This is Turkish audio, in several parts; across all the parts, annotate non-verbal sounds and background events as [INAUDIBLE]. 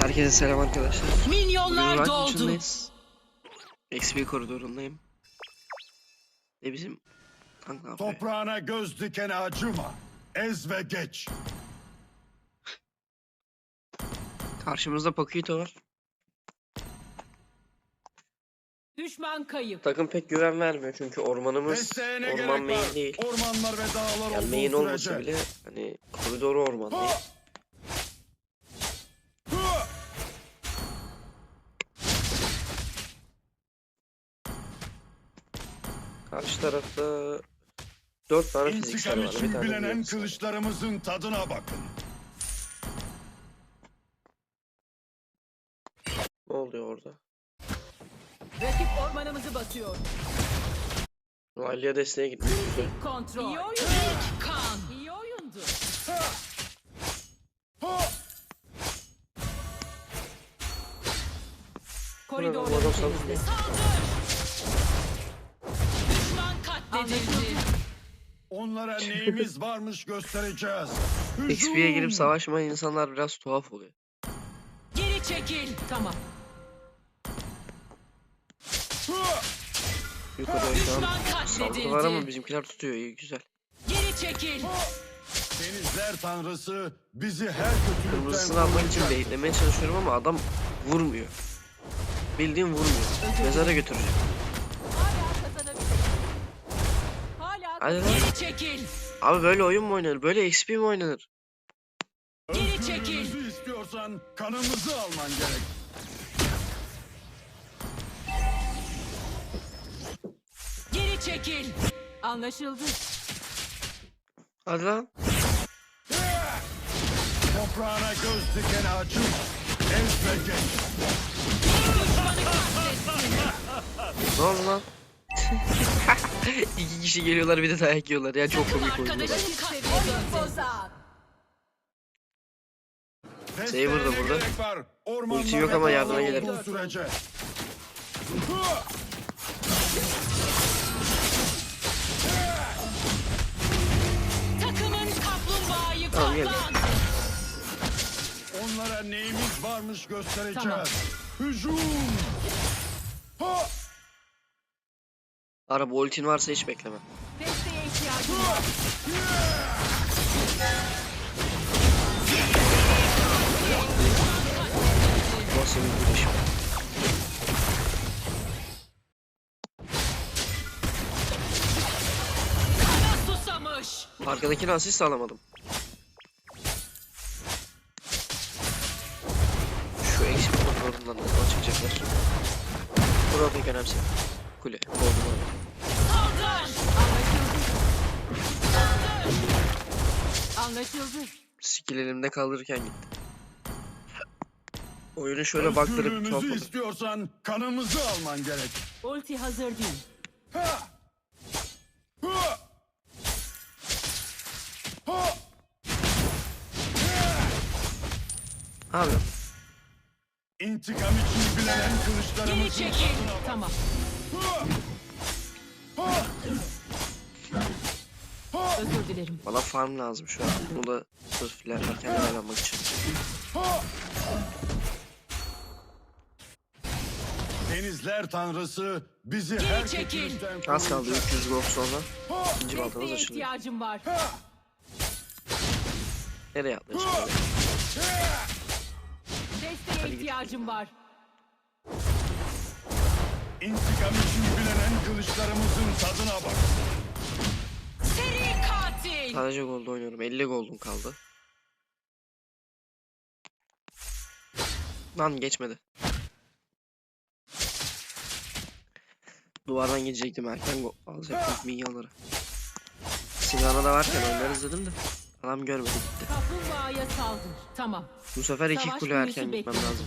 Herkese selam arkadaşlar. Minyonlar doldu. XP koridorundayım. Ve bizim tank ne yapıyor? Toprağına göz dikene acıma. Ez ve geç. Karşımızda Paquito var. Düşman kayıp. Takım pek güven vermiyor çünkü ormanımız Desteğine orman main değil. Ormanlar ve dağlar Yani main olmasa bile hani koridoru orman değil. Karşı tarafta dört tane fiziksel İntikam var. Bir için tane bilenen kılıçlarımızın tadına bakın. Ne oluyor orada? Rakip ormanımızı basıyor. Aliye desteğe gitmiş. Güzel. Kontrol. İyi oyundu. İlk kan. İyi oyundu. Koridor Bu katledildi. Onlara neyimiz varmış göstereceğiz. XP'ye girip savaşmayan insanlar biraz tuhaf oluyor. Geri çekil. Tamam. Yukarıda şu an Düşman saldırılar ama katledildi. bizimkiler tutuyor iyi güzel. Geri çekil. Denizler tanrısı bizi her kötülükten Kırmızısını almak için beyitlemeye çalışıyorum ama adam vurmuyor. Bildiğin vurmuyor. Mezara götüreceğim. Hadi lan. Geri çekil. Abi böyle oyun mu oynanır? Böyle XP mi oynanır? Geri çekil. Özgürlüğümüzü istiyorsan kanımızı alman gerek. Geri çekil. Anlaşıldı. Hadi lan. Toprağına göz dikene acıma. Ez ve geç. Düşmanı katletsin. Ne oldu lan? [LAUGHS] İki kişi geliyorlar bir de dayak yiyorlar. Ya çok komik katledildi. Saber da Desteğine burada. Ulti yok ama yardıma kaplumbağayı Tamam, gel. Onlara neyimiz varmış göstereceğiz. Tamam. Hücum! Ha! Araba ultin varsa hiç bekleme. Desteğe ihtiyacım var. Nasıl bir. Arkadakini asist alamadım. Şu eksik kontrolünden nasıl çıkacaklar? Burada önemli. Kule. Oldu Anlaşıldı. Skill elimde kaldırırken gitti. Oyunu şöyle baktırıp oldu. istiyorsan kanımızı alman gerek. Ulti hazır değil. Ha! Ha! Ha! Abi İntikam için bilenen Geri kılıçlarımızın çekil. tadına bak. Tamam. Ha! Özür dilerim. bana farm lazım şu an. Bunu da sırf ilerlerken oynanmak için. Denizler tanrısı bizi Geri her çekil. kötülükten Az kaldı koruyacak. 300 gold sonra. İkinci baltamız Desteğe açılıyor. ihtiyacım var. Nereye atlayacağım? Desteğe ihtiyacım var. İntikam için bilenen kılıçlarımızın tadına bak. Sadece gold oynuyorum. 50 gold'um kaldı. Lan geçmedi. Duvardan gidecektim erken go- alacaktım milyonları. Silahına da varken oynarız dedim de. Adam görmedi gitti. Kaplumbağaya saldır. Tamam. Bu sefer iki Savaş kule erken gitmem bekliyorum. lazım.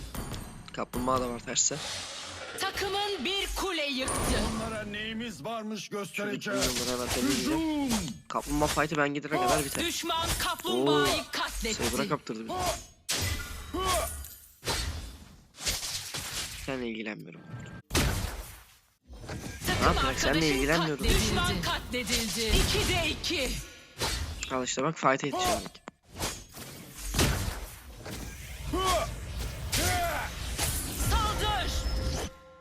Kaplumbağa da var tersse. Kule yıktı. Onlara neyimiz varmış göstereceğiz. Hücum! Kaplumbağa fight'ı ben gidene kadar biter. Düşman kaplumbağayı Saber'a katletti. kaptırdı bizi. Ha! Seninle ilgilenmiyorum. Ne yapacak? Arkadaşın ilgilenmiyorum. katledildi. Düşman katledildi. 2'de 2. Al işte bak fight'a yetişemedik.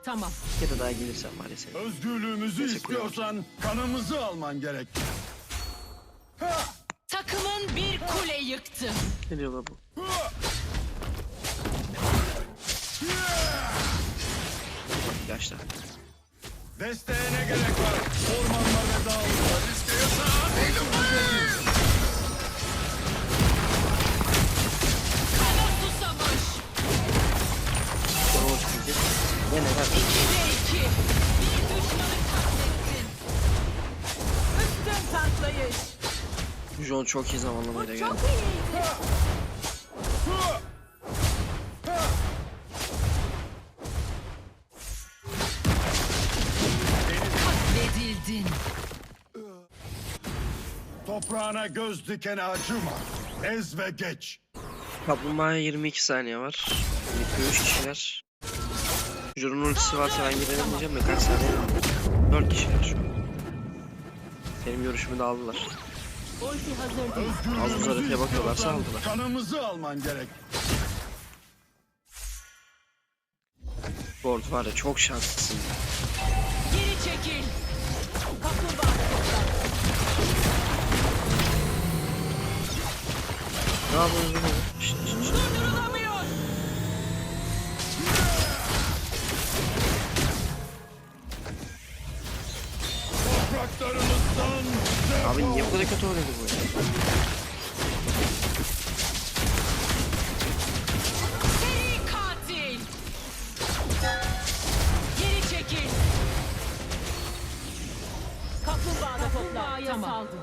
Tamam. Bir kere daha gelirsen senin. Özgürlüğümüzü Neyse, istiyorsan kanımızı alman gerek. Ha! Takımın bir kule yıktı. Ne diyorlar bu? Ha! Yaşlar. Desteğe ne gerek var? Ormanlar ve dağlar. Kana Katlettin. Üstün tanklayış. John çok iyi zamanlamayla geldi. Katledildin. Toprağına göz dikene acıma. Ez ve geç. Kaplumbağaya 22 saniye var. Bitiyor 3 kişiler. Jorun ultisi varsa ben girelim diyeceğim de kaç saniye? 4 kişiler şu an. Benim görüşümü de aldılar. Ulti hazır değil. Az Özgürlüğümüzü uzarıya bakıyorlarsa aldılar. kanımızı alman gerek. Gold var ya çok şanslısın. Geri çekil. Kaplumbağa. Ne yapıyorsun oğlum? Kötü oynadı bu ya? Seri katil. Geri çekil. Kaplumbağada topla. Tamam. saldır.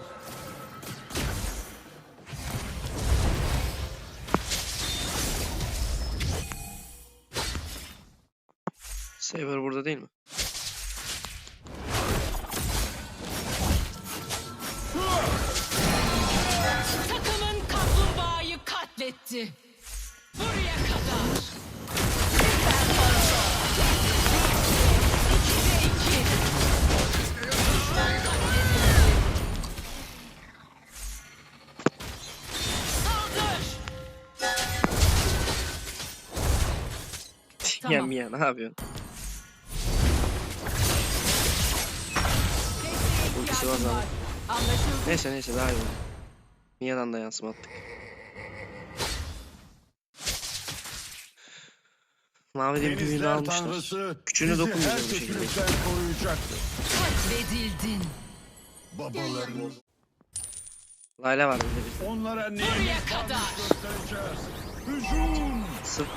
Saber burada değil mi? Tamam. Yem ya ne yapıyorsun? Ultisi var zaten. Anlaşıldı. Neyse neyse daha iyi. Mia'dan da yansıma attık. Mavi de bir büyüğünü almışlar. Küçüğünü her bu şekilde. Katledildin. Babalarımız Layla var bir de bizde. onlara neyimiz kadar. Hücum! Sırf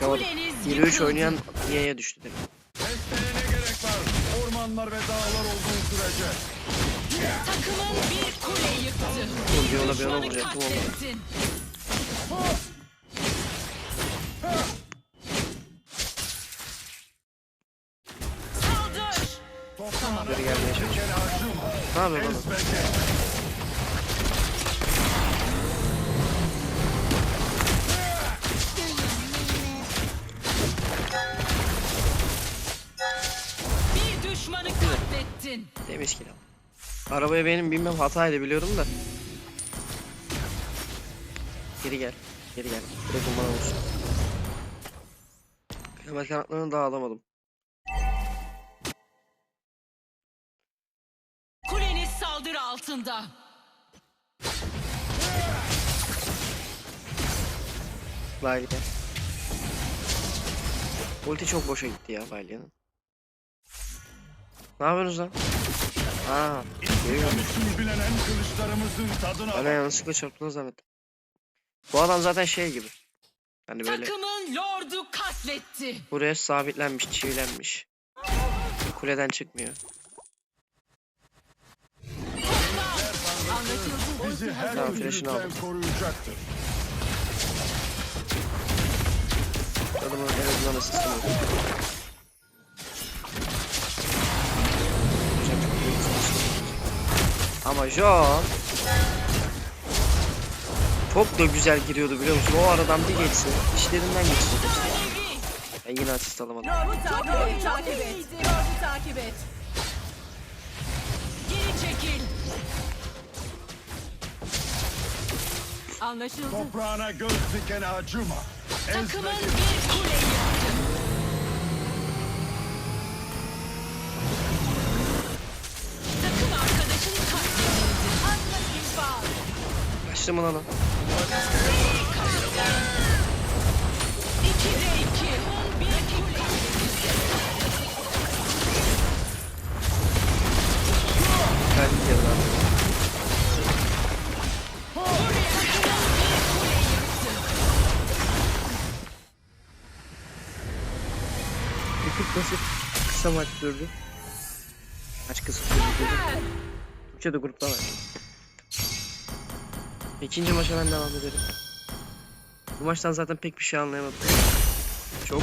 Kuleniz 23 yıkıldı. oynayan Mia'ya düştü demek. Desteğe ne gerek var? Ormanlar ve dağlar olduğu sürece. Takımın bir kule yıktı. Bir ona bir ona Düşmanı vuracaktım. Arabaya benim binmem hataydı biliyorum da. Geri gel. Geri gel. Bırakın bana olsun. Kıyamet kanatlarını daha alamadım. Kuleniz saldırı altında. Layla. Ulti çok boşa gitti ya Layla'nın. Ne yapıyorsunuz lan? Aa, bilenen kılıçlarımızın tadına Bana yanlışlıkla çarptığını zannettim. Bu adam zaten şey gibi. Hani böyle Takımın lordu katletti. buraya sabitlenmiş, çivilenmiş. Kuleden çıkmıyor. Anlaşıldı. Bizi her Tamam, flash'ını kötülükten koruyacaktır. Adamın en azından asistim. Ama John çok da güzel giriyordu biliyor musun? O aradan bir geçsin, işlerinden geçsin. Ben yine asist alamadım. Lord'u takip et, takip et. Lord'u takip et. Geri çekil. Anlaşıldı. Toprağına göz dikene acıma. Takımın bir kule Sıçtım ona lan. 2'de 2. Bir dakika. Geldi geri basit. Kısa maç sürdü. Maç kısa sürdü. dedi. Türkçe de grupta var. İkinci maça ben devam ederim. Bu maçtan zaten pek bir şey anlayamadım. Çok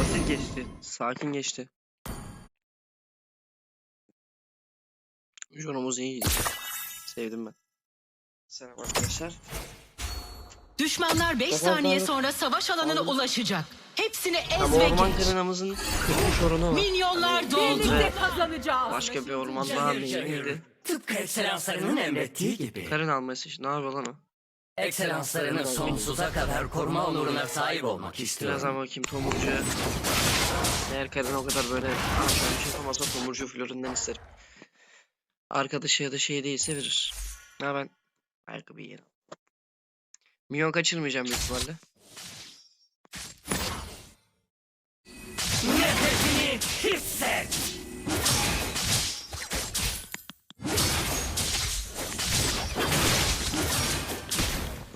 basit geçti. Sakin geçti. Jonumuz iyiydi. Sevdim ben. Selam arkadaşlar. Düşmanlar 5 Tamam, saniye sonra savaş alanına Tamam. ulaşacak. Hepsini ez Ama ve orman geç. kırınamızın kırmış orunu var. Minyonlar doldu. Birlikte kazanacağız. Başka bir orman daha mı iyiydi? Tıpkı ekselanslarının emrettiği gibi. Karın alması için ne yapıyor lan o? Ekselanslarını sonsuza kadar koruma onuruna sahip olmak istiyorum. Birazdan bakayım tomurcu. Eğer karın o kadar böyle aşağı bir şey yapamazsa tomurcu florundan isterim. Arkadaşı ya da şey değilse verir. Ha ben ayakkabıyı yerim. Milyon kaçırmayacağım büyük ihtimalle.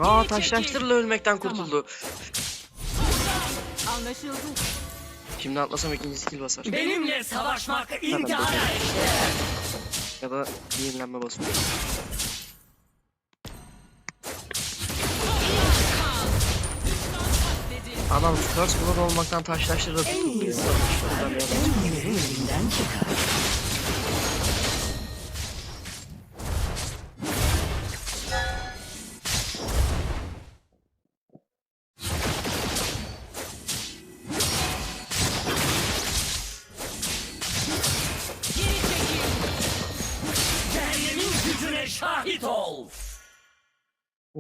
Aa taşlaştırla ölmekten kurtuldu. Anlaşıldı. Şimdi atlasam ikinci skill basar. Benimle savaşmak intihara. Ya da yenilenme basıyor. Adam first blood olmaktan taşlaştırdı En iyi sonuçlar elinden çıkar.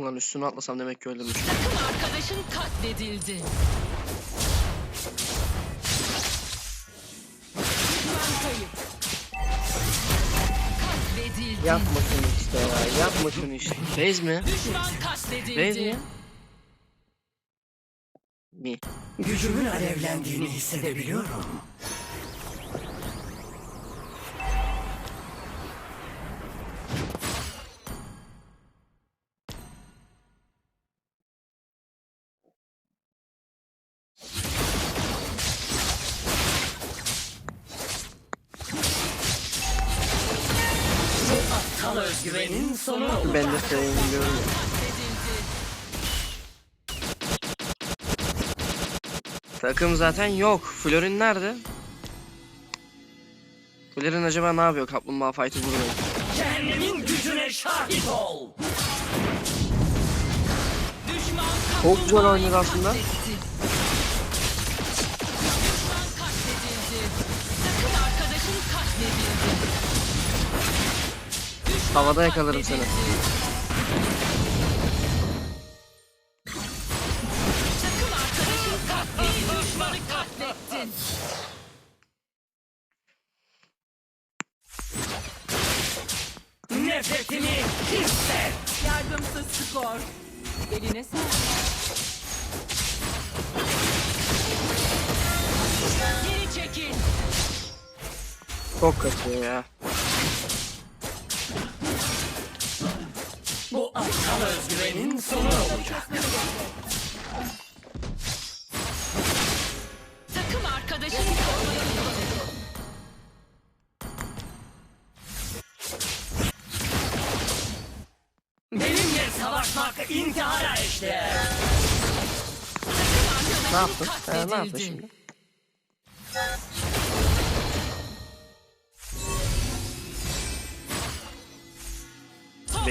Ulan üstüne atlasam demek ki öldürmüş. Takım arkadaşın katledildi. Yapma şunu işte ya. Yapma şunu işte. Base mi? Düşman katledildi. mi? Mi? Gücümün alevlendiğini hissedebiliyorum. Aptal özgüvenin sonu. Ben de sevmiyorum. Takım zaten yok. Florin nerede? Florin acaba ne yapıyor? Kaplumbağa fight'ı vuruyor. Cehennemin gücüne şahit ol. Düşman Çok güzel oynadı aslında. Havada yakalarım seni. Nefretini hisset. Yardımsız skor. Eline sağlık. Geri çekil. Çok kaçıyor ya. Bu aptal özgüvenin sonu olacak. Takım arkadaşın katledildi. Benimle savaşmak intihara eşdeğer. Ne yaptın? Ha, ne yaptın Katledildi. şimdi?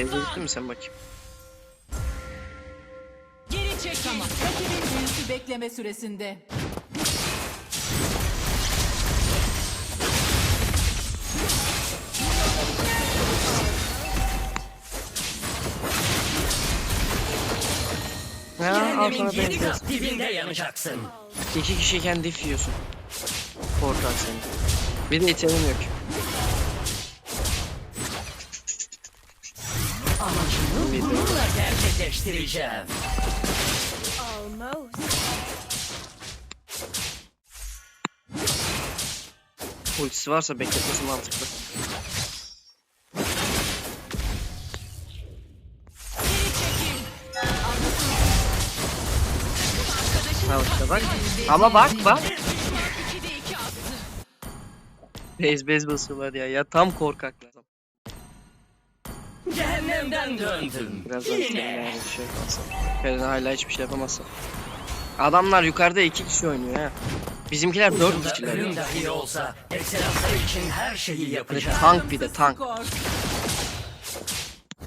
Base'e gittin mi sen bakayım? Geri çekil. Tamam. Rakibin büyüsü bekleme süresinde. Ha, al Cehennemin sana yedi benziyor. kat dibinde yanacaksın. İki kişiyken diff yiyorsun. Korkak seni. Bir de itemim yok. Gerçekleştireceğim. Ultisi varsa bekletmesi mantıklı. Ha işte bak. Ama bak bak. Düşman 2'de 2 attı. Bez bez basıyorlar ya. Ya tam korkaklar. Cehennemden döndüm. Birazdan Yine. Yine. bir şey yapmazsa. Feride hala hiçbir şey yapamazsa. Adamlar yukarıda iki kişi oynuyor ha. Bizimkiler dört Ucunda kişiler. ölüm dahi olsa ekselanslar için her şeyi de yapacağım. tank bir de tank. Skor.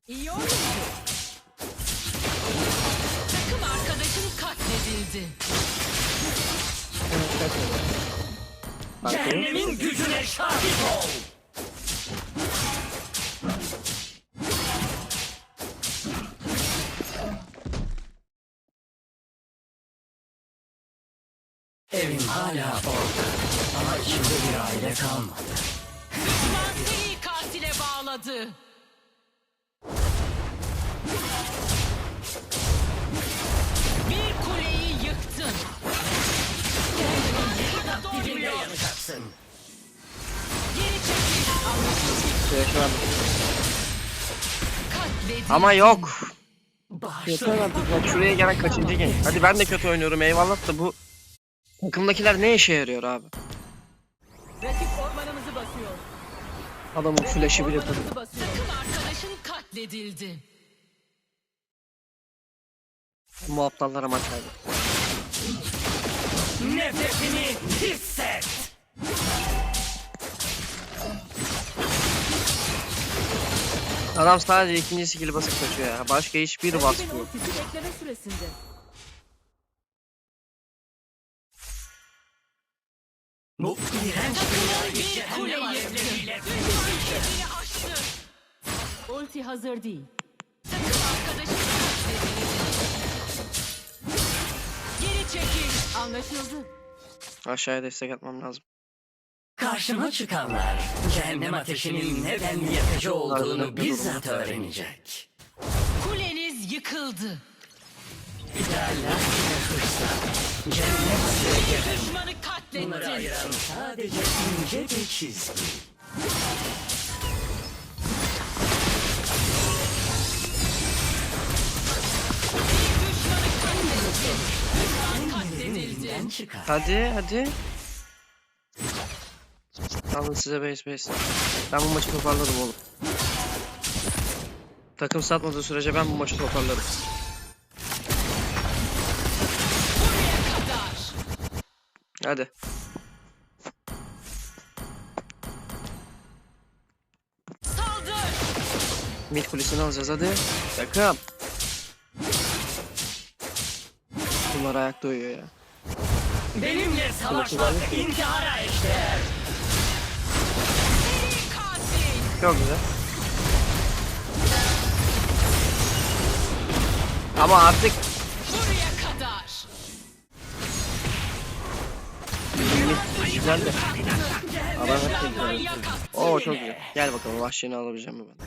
İyi. Takım arkadaşın katledildi. Cehennemin gücüne şahit ol. Evim hala orada ama içinde bir aile kalmadı. Düşman seni katile bağladı. Bir kuleyi yıktın. Kendini Dibinde doğruyor. yanacaksın. Geri çekil. Katledildi. Ama yok. Yeter artık ya. Şuraya gelen kaçıncı genç. Hadi ben de kötü oynuyorum eyvallah da bu takımdakiler ne işe yarıyor abi? Rakip ormanımızı basıyor. Adamın flash'ı bile tabii. Ormanımızı basıyor. Takım arkadaşın katledildi. Bu aptallara maç kaybı. Nefretini hisset. Adam sadece ikinci skill'i basıp kaçıyor ya. Başka hiçbir Rakibin basmıyor. ultisi bekleme süresinde. Bu iğrenç bir bir alevleriyle yıktı. Düşman kendini aştı. Ulti hazır değil. Takım arkadaşın katledildi. Geri çekil. Anlaşıldı. Aşağıya destek atmam lazım. Karşıma çıkanlar cehennem ateşinin neden yakıcı olduğunu bizzat öğrenecek. Kuleniz yıkıldı. İdealler ve hırslar. Cennet ve cehennem. Düşmanı Bunları ayıran sadece ince bir çizgi. Katledildi. Çıkar. Hadi hadi. Alın size base base. Ben bu maçı toparlarım oğlum. Takım satmadığı sürece ben bu maçı toparlarım. Hadi. Saldır. Mid kulesini alacağız hadi. Takım. Bunlar ayakta uyuyor ya. Benimle savaşmak intihara eşdeğer. Çok güzel. Ama artık güzel de. Adam hep güzel. Oo çok güzel. Gel bakalım vahşini alabileceğim mi ben?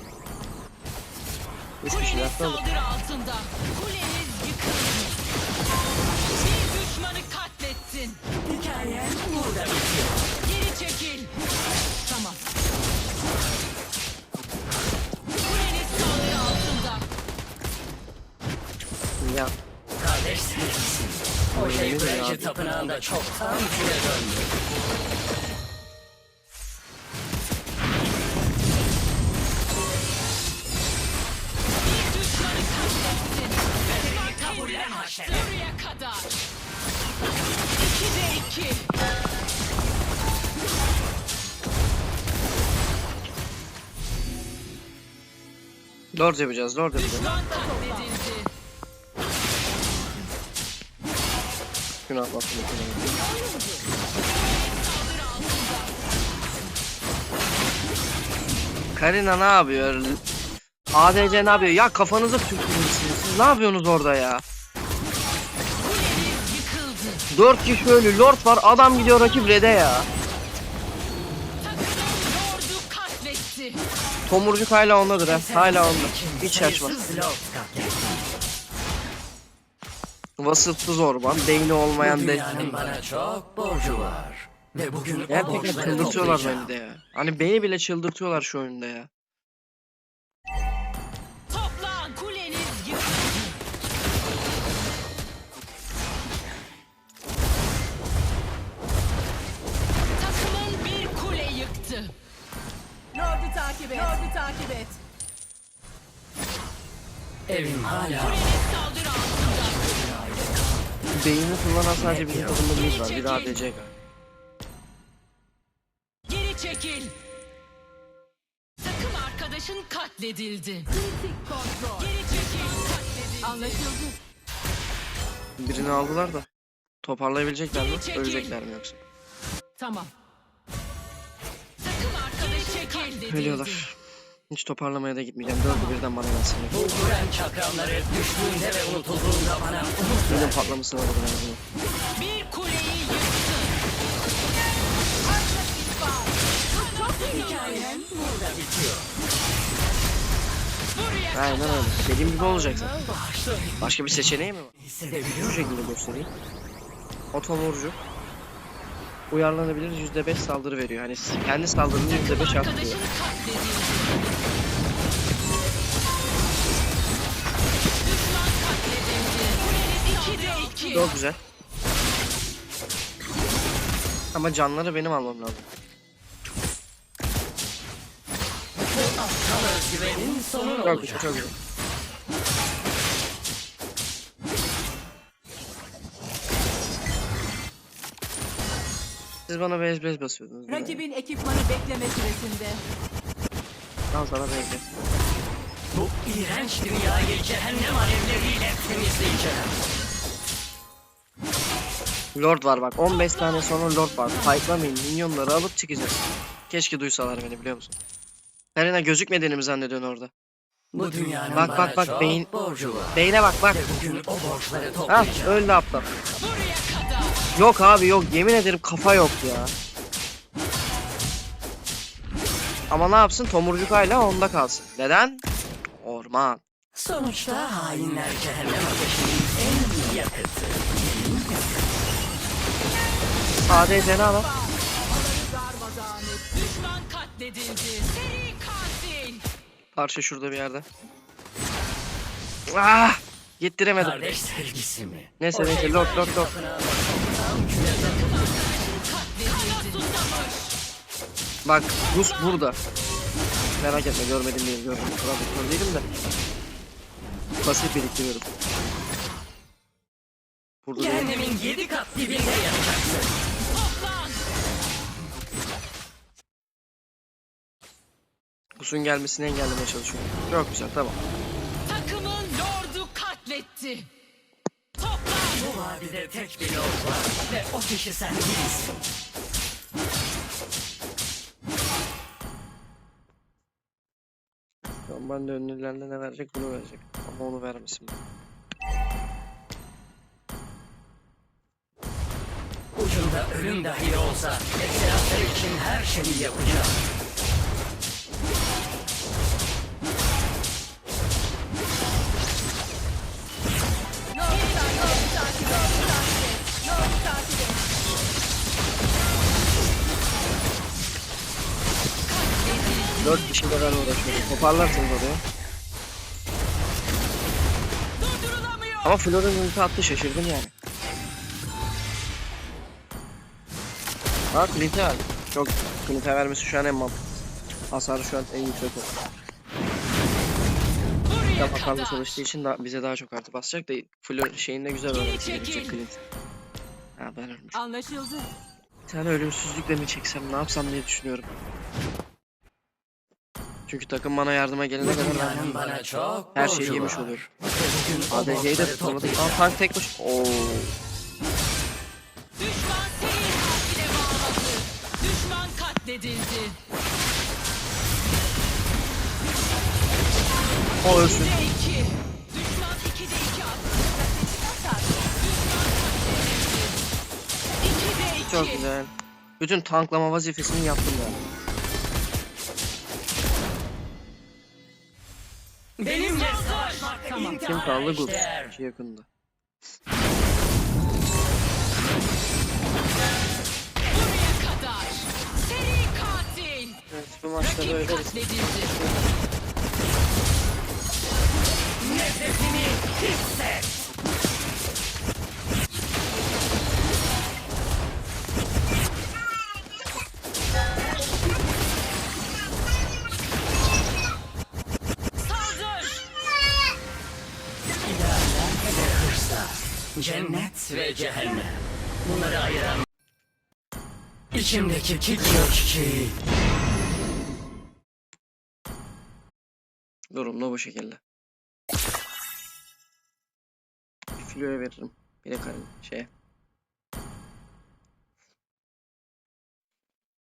Üç kişiler Kuleniz kaldı. saldırı altında. Kuleniz yıkıldı. Bir düşmanı katlettin. Hikayen burada bitiyor. O şey abi? Tapınağı'nda çoktan küle döndü. Lord yapacağız, Lord yapacağız. Şunu atlattım. Karina ne yapıyor? ADC ne yapıyor? Ya kafanızı tükürmüşsünüz. Siz ne yapıyorsunuz orada ya? 4 kişi ölü Lord var adam gidiyor rakip Red'e ya. Tomurcuk hala ondadır ha. Hala onda. Hiç şaşma. Vasıfsız orman, beyni Bu olmayan dünyanın de... bana çok borcu var. Ve bugün o Gerçekten borçları çıldırtıyorlar beni de ya. Hani beni bile çıldırtıyorlar şu oyunda ya. Toplan kuleniz yıkıldı. Takımın bir kule yıktı. Lord'u takip et. Lord'u takip et. Evim hala Kuleniz saldırı altında. Beynini kullanan sadece bir takımda bir var. Bir de ADC var. Geri çekil. Takım arkadaşın katledildi. Kritik kontrol. Geri çekil. Katledildi. Anlaşıldı. Birini aldılar da. Toparlayabilecekler mi? Ölecekler mi yoksa? Tamam. Takım arkadaşın katledildi. Ölüyorlar. Hiç toparlamaya da gitmeyeceğim. Dördü birden bana gelsin. bu Guren çakramları düştüğünde ve unutulduğunda bana umut Benim ver. patlaması var burada. en azından. Bir kuleyi yıktı. Hikayem burada bitiyor. Buraya Aynen öyle. Dediğim gibi olacak zaten. Başka bir seçeneği mi var? Musun? şekilde göstereyim. Otomurcu. Uyarlanabilir %5 saldırı veriyor. Hani kendi saldırını %5 Takım arttırıyor. Çok güzel. Ama canları benim almam lazım. Çok güzel, çok güzel. Siz bana bez bez basıyordunuz. Rakibin ekipmanı bekleme süresinde. Al sana bez. Bu iğrenç dünyayı cehennem alevleriyle temizleyeceğim. Lord var bak 15 tane sonra Lord var. Fightlamayın minyonları alıp çıkacağız. Keşke duysalar beni biliyor musun? Serena gözükmediğini mi zannediyorsun orada? Bu dünyanın Bak, bak, bak, beyin- borcu var. Beyne bak bak. Bugün o borçları öldü aptal. Yok abi yok yemin ederim kafa yok ya. Ama ne yapsın tomurcuk hala onda kalsın. Neden? Orman. Sonuçta hainler cehennem ateşinin ADC'ni al. Düşman katledildi. Seri katil. Parça şurada bir yerde. Ah! Gittiremedim. Kardeş sevgisi mi? Neyse neyse lord. Katledildi. Susamış. Bak Rus burada. Merak etme görmedim değil gördüm. Trafikör değilim de. Basit biriktiriyorum. Burada. Cehennemin yedi kat dibinde yanacaksın. Rus'un gelmesini engellemeye çalışıyorum. Çok güzel tamam. Takımın lordu katletti. Toplan. Bu vadide tek bir yol var ve o kişi sen değilsin. Tamam ben de önlülerle ne verecek bunu verecek. Ama onu vermesin. Ucunda ölüm dahi olsa ekselatlar için her şeyi yapacağım. Dört kişiyle ben uğraşıyorum. Toparlarsınız oraya. Ama Flora'nın ulti attı şaşırdım yani. Bak Clint'e ver. Çok Clint'e vermesi şu an en mantıklı. Hasarı şu an en yüksek o. Buraya Kitap hasarlı çalıştığı için da bize daha çok artı basacak da Flor şeyinde güzel çekil. gelecek Clint. Ha ben ölmüş. Anlaşıldı. Bir tane ölümsüzlükle mi çeksem ne yapsam diye düşünüyorum. Çünkü takım bana yardıma gelene kadar ben bana çok her şeyi yemiş var. oluyorum. Ve bugün o ADC'yi de toplayacağım. Aa tank tek baş... Oo. Düşman bağladı. Düşman katledildi. O ölsün. 2'de 2. Düşman 2'de 2 attı. Düşman katledildi. 2'de 2. Çok güzel. Bütün tanklama vazifesini yaptım ben. Kim kaldı Gun? İki yakında. Buraya kadar. Seri katil. Evet bu maçta Rakip böyle bir katledildi. Nefesini hisset. İçimdeki kit yok ki. Durum da bu şekilde. Filoya veririm. Bir de karın şeye.